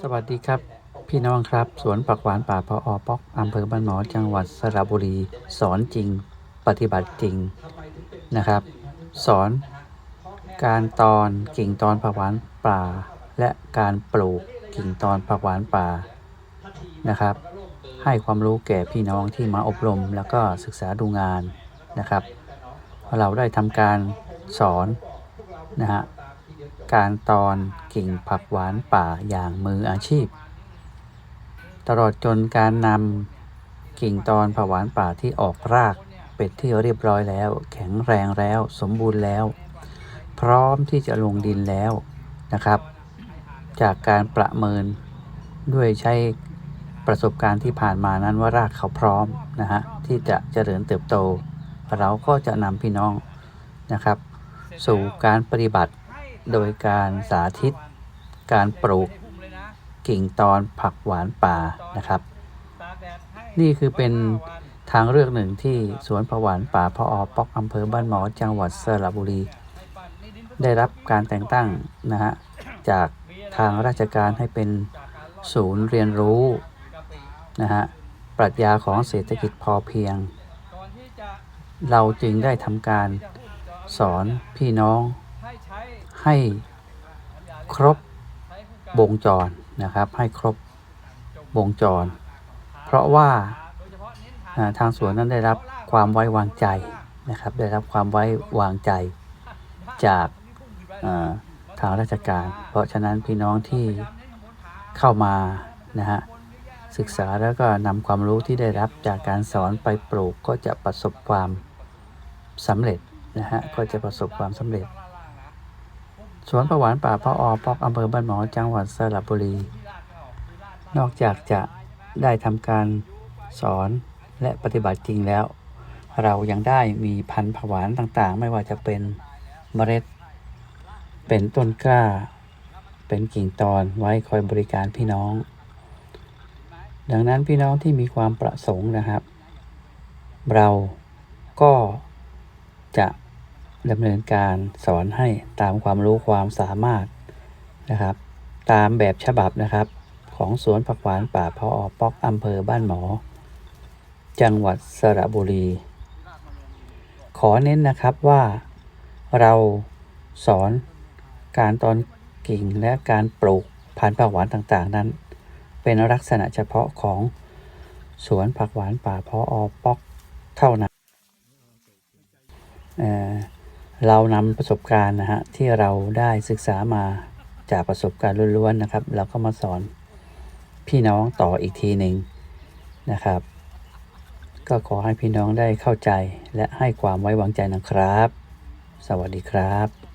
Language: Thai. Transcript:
สวัสดีครับ พี่น้องครับ สวนผักหวานป่าพออปอกอำเภอบ้านหมอจังหวัดสระบุรี สอนจริง ปฏิบัติจริงนะครับ สอนการตอนกิ่งตอนผักหวานป่า และการปลูกกิ่งตอนผักหวานป่านะครับ ให้ความรู้แก่พี่น้องที่มาอบรมแล้วก็ศึกษาดูงานนะครับ เราได้ทำการสอนนะฮะ การตอนกิ่งผักหวานป่าอย่างมืออาชีพ ตลอดจนการนำกิ่งตอนผักหวานป่าที่ออกรากเป็นที่เรียบร้อยแล้ว แข็งแรงแล้ว สมบูรณ์แล้ว พร้อมที่จะลงดินแล้วนะครับ จากการประเมินด้วยใช้ประสบการณ์ที่ผ่านมานั้นว่ารากเขาพร้อมนะฮะที่จะเจริญเติบโต เราก็จะนำพี่น้องนะครับ สู่การปฏิบัติ โดยการสาธิตการปลูกกิ่งตอนผักหวานป่านะครับ นี่คือเป็นทางเลือกหนึ่งที่สวนผักหวานป่าพออปอกอำเภอบ้านหมอจังหวัดสระบุรี ได้รับการแต่งตั้งนะฮะจากทางราชการให้เป็นศูนย์เรียนรู้นะฮะปรัชญาของเศรษฐกิจพอเพียง เราจึงได้ทำการสอนพี่น้อง ให้ครบวงจรนะครับ ให้ครบวงจร เพราะว่าทางสวนนั้นได้รับความไว้วางใจนะครับ ได้รับความไว้วางใจจากทางราชการ เพราะฉะนั้นพี่น้องที่เข้ามานะฮะศึกษาแล้วก็นำความรู้ที่ได้รับจากการสอนไปปลูกก็จะประสบความสำเร็จนะฮะก็จะประสบความสำเร็จ สวนประหวานป่าพระออปอกอำเภอบ้านหมอจังหวัดสระบุรี นอกจากจะได้ทำการสอนและปฏิบัติจริงแล้ว เรายังได้มีพันธุ์ผวานต่างๆ ไม่ว่าจะเป็นเมล็ด เป็นต้นกล้า เป็นกิ่งตอนไว้คอยบริการพี่น้อง ดังนั้นพี่น้องที่มีความประสงค์นะครับ เราก็จะ ดำเนินการสอนให้ตามความรู้ความสามารถนะครับ ตามแบบฉบับนะครับ ของสวนผักหวานป่าพออปอกอำเภอบ้านหมอ จังหวัดสระบุรี ขอเน้นนะครับว่าเราสอนการตอนกิ่งและการปลูกพันธุ์ผักหวานต่างๆ นั้น เป็นลักษณะเฉพาะของสวนผักหวานป่าพออปอกเท่านั้นเอ่อ เรานำประสบการณ์นะฮะที่เราได้ศึกษามาจากประสบการณ์ล้วนๆนะครับ เราก็มาสอนพี่น้องต่ออีกทีหนึ่งนะครับ ก็ขอให้พี่น้องได้เข้าใจและให้ความไว้วางใจนะครับ สวัสดีครับ